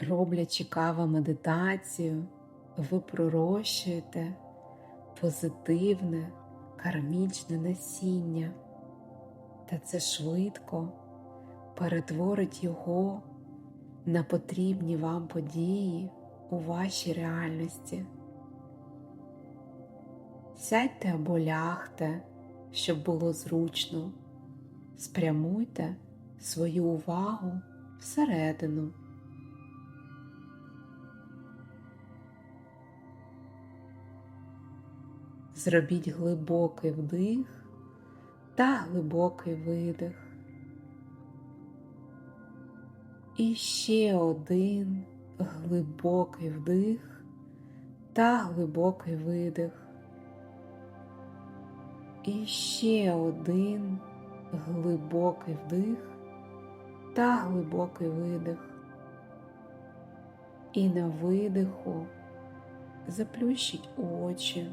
Роблячи кава медитацію, ви пророщуєте позитивне кармічне насіння, та це швидко перетворить його на потрібні вам події у вашій реальності. Сядьте або лягте, щоб було зручно, спрямуйте свою увагу всередину. Зробіть глибокий вдих та глибокий видих. І ще один глибокий вдих та глибокий видих. І ще один глибокий вдих та глибокий видих. І на видиху заплющіть очі.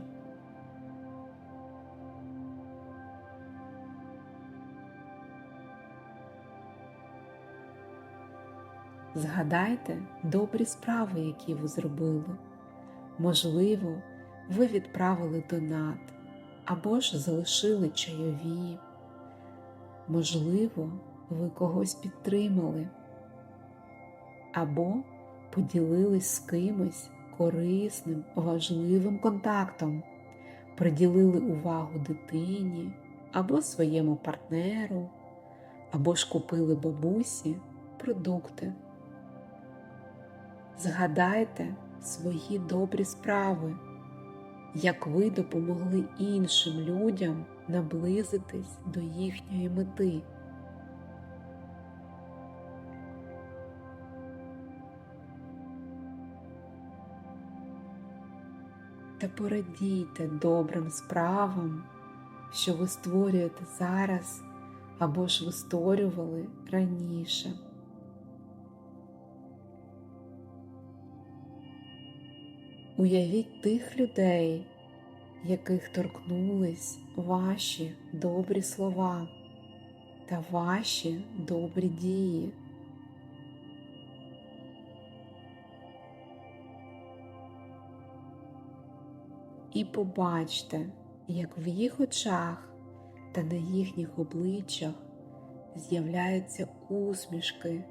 Згадайте добрі справи, які ви зробили. Можливо, ви відправили донат або ж залишили чайові. Можливо, ви когось підтримали, або поділились з кимось корисним, важливим контактом, приділили увагу дитині або своєму партнеру, або ж купили бабусі продукти. Згадайте свої добрі справи, як ви допомогли іншим людям наблизитись до їхньої мети. Та порадійте добрим справам, що ви створюєте зараз або ж ви створювали раніше. Уявіть тих людей, яких торкнулись ваші добрі слова та ваші добрі дії. І побачте, як в їх очах та на їхніх обличчях з'являються усмішки,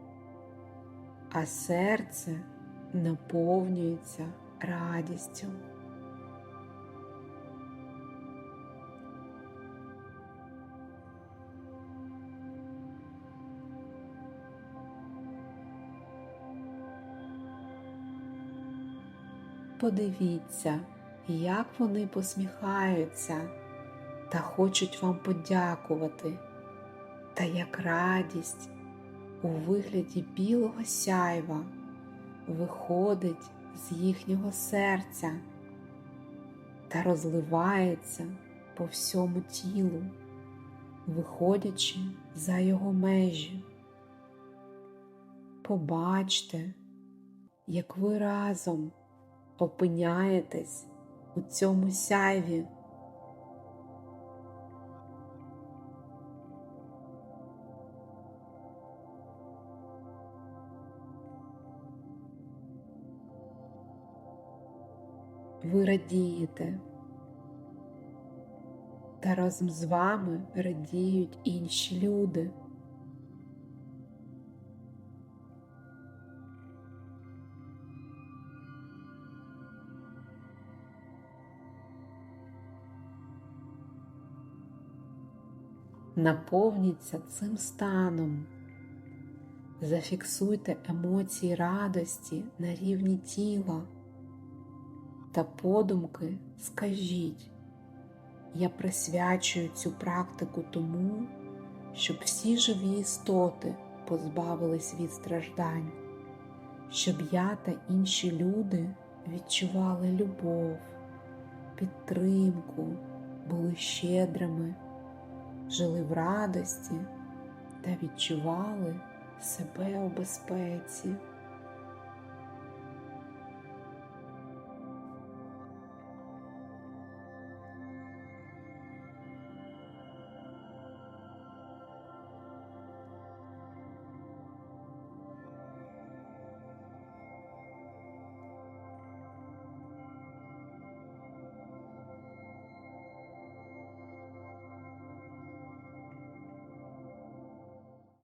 а серце наповнюється радістю. Подивіться, як вони посміхаються та хочуть вам подякувати, та як радість у вигляді білого сяйва виходить з їхнього серця та розливається по всьому тілу, виходячи за його межі. Побачте, як ви разом опиняєтесь у цьому сяйві. Ви радієте, та разом з вами радіють інші люди. Наповніться цим станом, зафіксуйте емоції радості на рівні тіла та подумки скажіть, я присвячую цю практику тому, щоб всі живі істоти позбавились від страждань, щоб я та інші люди відчували любов, підтримку, були щедрими, жили в радості та відчували себе у безпеці.